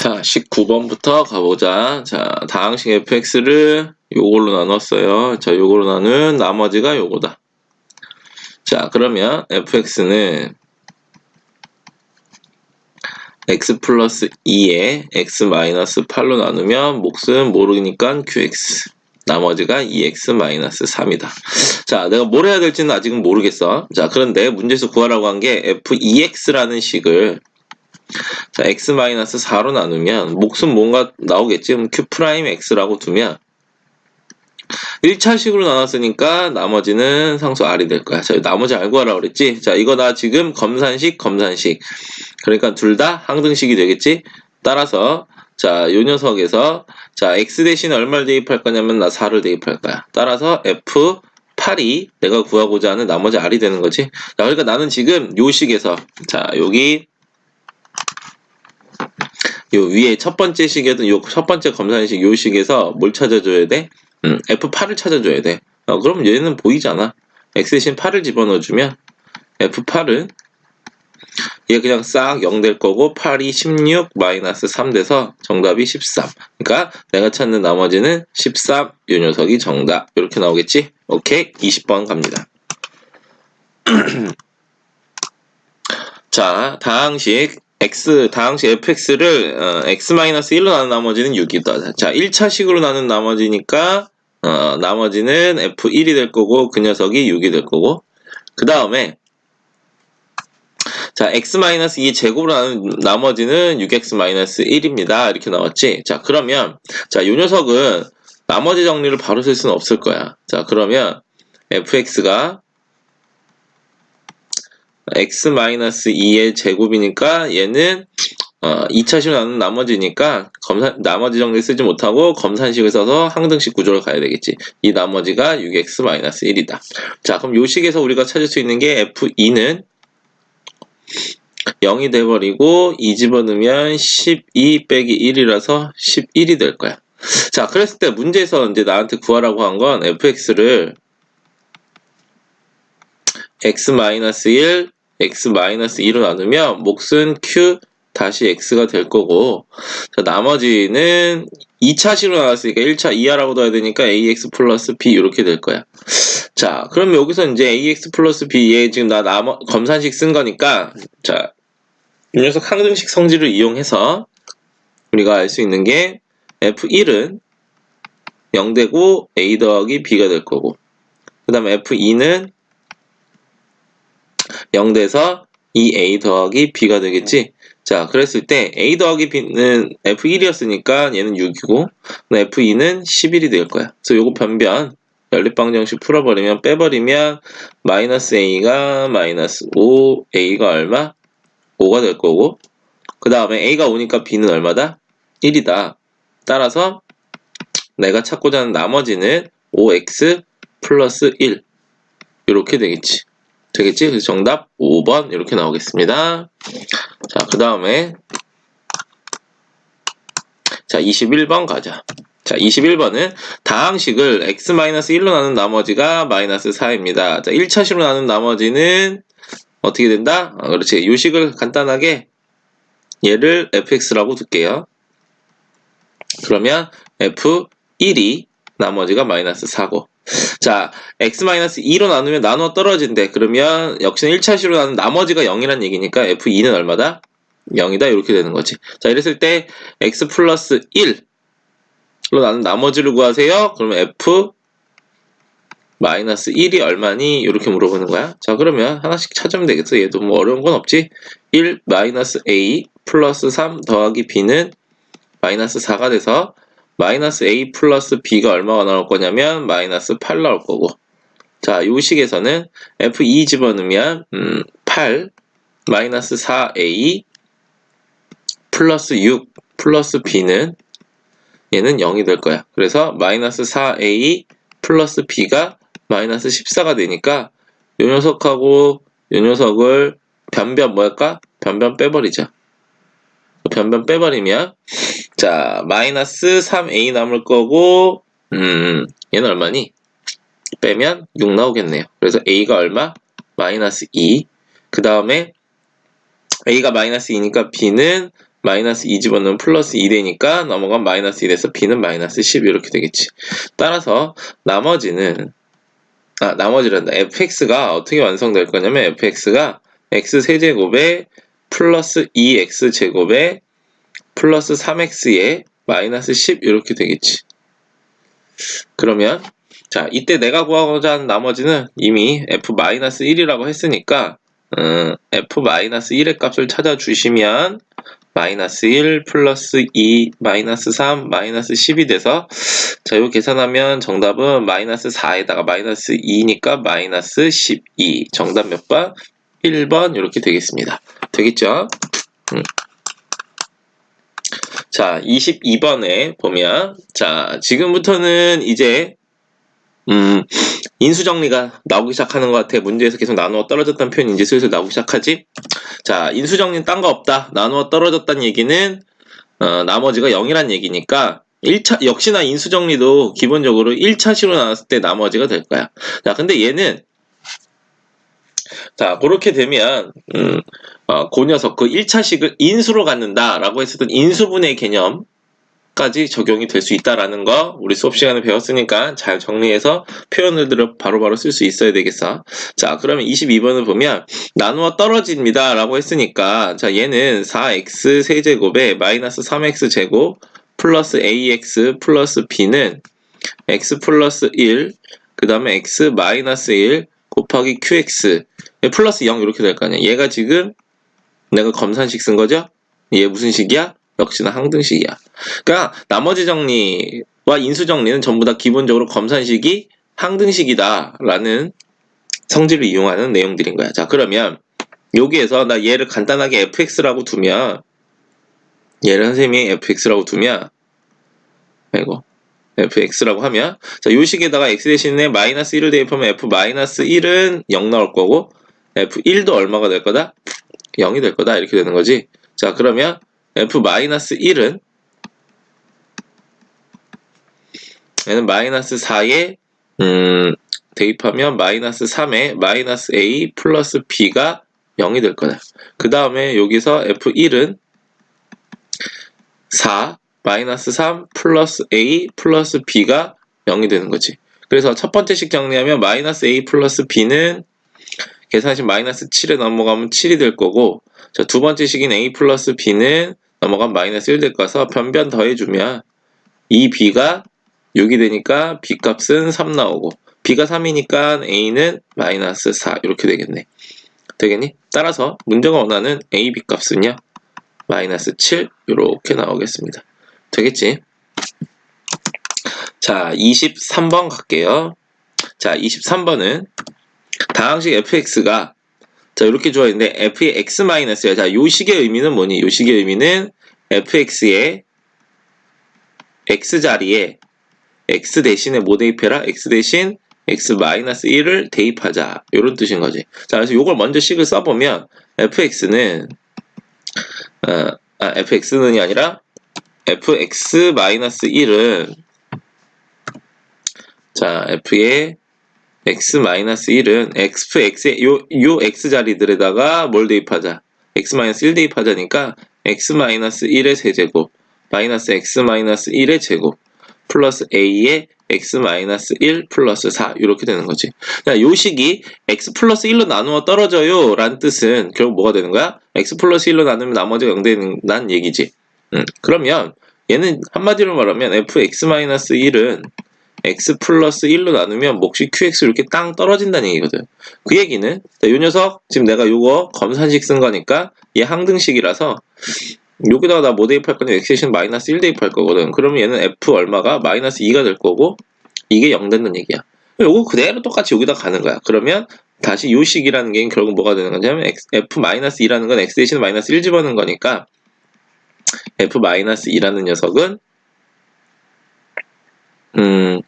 자, 19번부터 가보자. 자, 다항식 fx를 요걸로 나눴어요. 자, 요걸로 나눈 나머지가 요거다. 자, 그러면 fx는 x 플러스 2에 x 마이너스 8로 나누면 몫은 모르니까 qx. 나머지가 2x 마이너스 3이다. 자, 내가 뭘 해야 될지는 아직은 모르겠어. 자, 그런데 문제에서 구하라고 한 게 f2x라는 식을 자, x-4로 나누면 몫은 뭔가 나오겠지? 그럼 q'x라고 두면 1차식으로 나눴으니까 나머지는 상수 r이 될 거야. 자, 나머지 알고 하라 그랬지? 자, 이거 나 지금 검산식, 검산식. 그러니까 둘 다 항등식이 되겠지? 따라서 자, 요 녀석에서 자, x 대신 얼마를 대입할 거냐면 나 4를 대입할 거야. 따라서 f 8이 내가 구하고자 하는 나머지 r이 되는 거지. 자, 그러니까 나는 지금 요 식에서 자, 여기 요 위에 첫 번째 식에도 요첫 번째 검사식 요 식에서 뭘 찾아줘야 돼? 음, F8을 찾아줘야 돼. 어, 그럼 얘는 보이잖아. X 대신 8을 집어넣어주면 F8은 얘 그냥 싹 0 될 거고 8이 16 마이너스 3 돼서 정답이 13. 그러니까 내가 찾는 나머지는 13 요 녀석이 정답. 이렇게 나오겠지? 오케이 20번 갑니다. 자 다항식 x 다항식 fx를 어, x-1로 나눈 나머지는 6이다. 자, 1차식으로 나눈 나머지니까 어, 나머지는 f1이 될 거고 그 녀석이 6이 될 거고 그 다음에 자, x-2 제곱으로 나눈 나머지는 6x-1입니다. 이렇게 나왔지? 자, 그러면 자, 요 녀석은 나머지 정리를 바로 쓸 수는 없을 거야. 자, 그러면 fx가 x-2의 제곱이니까 얘는 어, 2차식으로 나눈 나머지니까 검사, 나머지 정리 쓰지 못하고 검산식을 써서 항등식 구조로 가야 되겠지. 이 나머지가 6x-1이다. 자, 그럼 요 식에서 우리가 찾을 수 있는 게 f2는 0이 돼버리고 2 집어넣으면 12 빼기 1이라서 11이 될 거야. 자, 그랬을 때 문제에서 이제 나한테 구하라고 한 건 fx를 x-1 x-2로 나누면 몫은 q 다시 x가 될 거고 자, 나머지는 2차식으로 나왔으니까 1차 이하라고 둬야 되니까 ax 플러스 b 이렇게 될 거야. 자, 그럼 여기서 이제 ax 플러스 b 얘 지금 나 나머, 검산식 쓴 거니까 자, 이 녀석 항등식 성질을 이용해서 우리가 알 수 있는 게 f1은 0되고 a 더하기 b가 될 거고 그 다음에 f2는 0 돼서 2a 더하기 b가 되겠지? 자, 그랬을 때 a 더하기 b는 f1이었으니까 얘는 6이고 f2는 11이 될 거야. 그래서 요거 변변 연립방정식 풀어버리면 빼버리면 마이너스 a가 마이너스 5, a가 얼마? 5가 될 거고 그 다음에 a가 5니까 b는 얼마다? 1이다. 따라서 내가 찾고자 하는 나머지는 5x 플러스 1 이렇게 되겠지. 되겠지? 그래서 정답 5번 이렇게 나오겠습니다. 자, 그 다음에 자, 21번 가자. 자, 21번은 다항식을 x-1로 나눈 나머지가 마이너스 4입니다. 자, 1차식으로 나눈 나머지는 어떻게 된다? 아, 그렇지. 요식을 간단하게 얘를 fx라고 둘게요. 그러면 f1이 나머지가 마이너스 4고 자, x-2로 나누면 나눠 떨어진대. 그러면 역시나 1차식으로 나눈 나머지가 0이란 얘기니까 f2는 얼마다? 0이다. 이렇게 되는 거지. 자, 이랬을 때 x 플러스 1로 나눈 나머지를 구하세요. 그러면 f 마이너스 1이 얼마니? 이렇게 물어보는 거야. 자, 그러면 하나씩 찾으면 되겠어. 얘도 뭐 어려운 건 없지. 1 마이너스 a 플러스 3 더하기 b는 마이너스 4가 돼서 마이너스 a 플러스 b가 얼마가 나올 거냐면 마이너스 8 나올 거고 자, 요 식에서는 f2 집어넣으면 음, 8 마이너스 4a 플러스 6 플러스 b는 얘는 0이 될 거야. 그래서 마이너스 4a 플러스 b가 마이너스 14가 되니까 요 녀석하고 요 녀석을 변변 뭐랄까? 변변 빼버리자. 변변 빼버리면 자 마이너스 3a 남을 거고 음 얘는 얼마니? 빼면 6 나오겠네요. 그래서 a가 얼마? 마이너스 2. 그 다음에 a가 마이너스 2니까 b는 마이너스 2 집어넣으면 플러스 2 되니까 넘어가면 마이너스 2 돼서 b는 마이너스 10 이렇게 되겠지. 따라서 나머지는 아 나머지란다. fx가 어떻게 완성될 거냐면 fx가 x 세제곱에 플러스 2x 제곱에 플러스 3x에 마이너스 10 이렇게 되겠지. 그러면 자 이때 내가 구하고자 하는 나머지는 이미 f-1이라고 했으니까 음, f-1의 값을 찾아주시면 마이너스 1 플러스 2 마이너스 3 마이너스 10이 돼서 자 이거 계산하면 정답은 마이너스 4에다가 마이너스 2니까 마이너스 12 정답 몇 번? 1번 이렇게 되겠습니다. 되겠죠? 음. 자 22번에 보면 자 지금부터는 이제 음, 인수 정리가 나오기 시작하는 것 같아. 문제에서 계속 나누어 떨어졌다는 표현이 이제 슬슬 나오기 시작하지. 자, 인수 정리는 딴 거 없다. 나누어 떨어졌다는 얘기는 어, 나머지가 0이란 얘기니까 1차 역시나 인수 정리도 기본적으로 1차시로 나눴을 때 나머지가 될 거야. 자, 근데 얘는 자, 그렇게 되면 음, 어, 그 녀석 그 1차식을 인수로 갖는다라고 했었던 인수분의 개념 까지 적용이 될 수 있다라는 거 우리 수업 시간에 배웠으니까 잘 정리해서 표현을 들어 바로바로 쓸 수 있어야 되겠어. 자, 그러면 22번을 보면 나누어 떨어집니다 라고 했으니까 자, 얘는 4x 세제곱에 마이너스 3x 제곱 플러스 ax 플러스 b는 x 플러스 1, 그 다음에 x 마이너스 1 곱하기 qx 플러스 0 이렇게 될 거 아니야. 얘가 지금 내가 검산식 쓴 거죠? 얘 무슨 식이야? 역시나 항등식이야. 그러니까 나머지 정리와 인수 정리는 전부 다 기본적으로 검산식이 항등식이다라는 성질을 이용하는 내용들인 거야. 자, 그러면 여기에서 나 얘를 간단하게 fx라고 두면 얘를 선생님이 fx라고 두면 이거 fx라고 하면 자, 요 식에다가 x 대신에 마이너스 1을 대입하면 f 마이너스 1은 0 나올 거고 f1도 얼마가 될 거다? 0이 될 거다. 이렇게 되는 거지. 자, 그러면 f-1은 얘는 마이너스 4에 음, 대입하면 마이너스 3에 마이너스 a 플러스 b가 0이 될 거다. 그 다음에 여기서 f1은 4 마이너스 3 플러스 a 플러스 b가 0이 되는 거지. 그래서 첫 번째 식 정리하면 마이너스 a 플러스 b는 계산식 마이너스 7에 넘어가면 7이 될 거고 자, 두 번째 식인 a 플러스 b는 넘어가면 마이너스 1 될 거서 변변 더해주면 이 b가 6이 되니까 b 값은 3 나오고 b가 3이니까 a는 마이너스 4 이렇게 되겠네. 되겠니? 따라서 문제가 원하는 a, b 값은요. 마이너스 7 이렇게 나오겠습니다. 되겠지? 자, 23번 갈게요. 자, 23번은 다항식 fx가 자, 이렇게 주어 있는데 f의 x 마이너스야. 자, 요 식의 의미는 뭐니? 요 식의 의미는 fx의 x 자리에 x 대신에 뭐 대입해라? x 대신 x 마이너스 1을 대입하자. 이런 뜻인 거지. 자, 그래서 요걸 먼저 식을 써보면 fx는 어, 아, fx는이 아니라 fx 마이너스 1은 자, f의 x-1은 x, x의 요, 요 x 자리들에다가 뭘 대입하자. x-1 대입하자니까 x-1의 세제곱 마이너스 x-1의 제곱 플러스 a의 x-1 플러스 4 이렇게 되는 거지. 야, 요 식이 x 플러스 1로 나누어 떨어져요 라는 뜻은 결국 뭐가 되는 거야? x 플러스 1로 나누면 나머지가 0 되는 난 얘기지. 음, 그러면 얘는 한마디로 말하면 fx-1은 x 플러스 1로 나누면 몫이 qx 이렇게 땅 떨어진다는 얘기거든. 그 얘기는 이 녀석 지금 내가 요거 검산식 쓴 거니까 얘 항등식이라서 여기다가 나 뭐 대입할 거냐 x 대신 마이너스 1 대입할 거거든. 그러면 얘는 f 얼마가 마이너스 2가 될 거고 이게 0 된다는 얘기야. 요거 그대로 똑같이 여기다 가는 거야. 그러면 다시 요 식이라는 게 결국 뭐가 되는 거냐면 f 마이너스 2라는 건 x 대신 마이너스 1 집어넣은 거니까 f 마이너스 2라는 녀석은 음,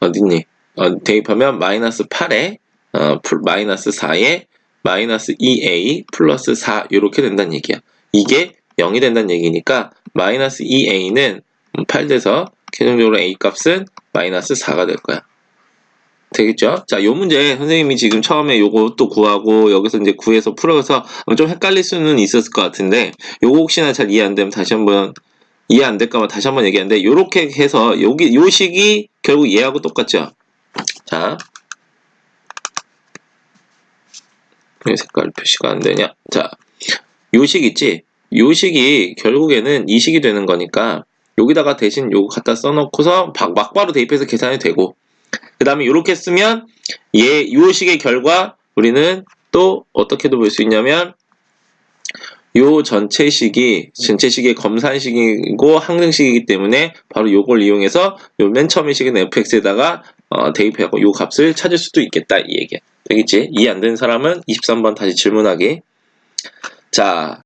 어딨니? 어, 대입하면 마이너스 8에 어, 마이너스 4에 마이너스 2a 플러스 4 이렇게 된다는 얘기야. 이게 0이 된다는 얘기니까 마이너스 2a는 8 돼서 최종적으로 a 값은 마이너스 4가 될 거야. 되겠죠? 자, 요 문제 선생님이 지금 처음에 또 구하고 여기서 이제 구해서 풀어서 좀 헷갈릴 수는 있었을 것 같은데 요거 혹시나 잘 이해 안 되면 다시 한번 이해 안 될까봐 다시 한번 얘기하는데 요렇게 해서 여기 요 식이 결국 얘하고 똑같죠? 자. 왜 색깔 표시가 안 되냐? 자. 요 식 있지? 요 식이 결국에는 이 식이 되는 거니까 여기다가 대신 요거 갖다 써놓고서 막- 막바로 대입해서 계산이 되고 그 다음에 이렇게 쓰면 얘, 요 식의 결과 우리는 또 어떻게도 볼 수 있냐면 요 전체 식이 전체 식의 검산식이고 항등식이기 때문에 바로 요걸 이용해서 요 맨 처음에 식은 fx에다가 어, 대입하고 요 값을 찾을 수도 있겠다 이 얘기야 되겠지? 이해 안 되는 사람은 23번 다시 질문하기 자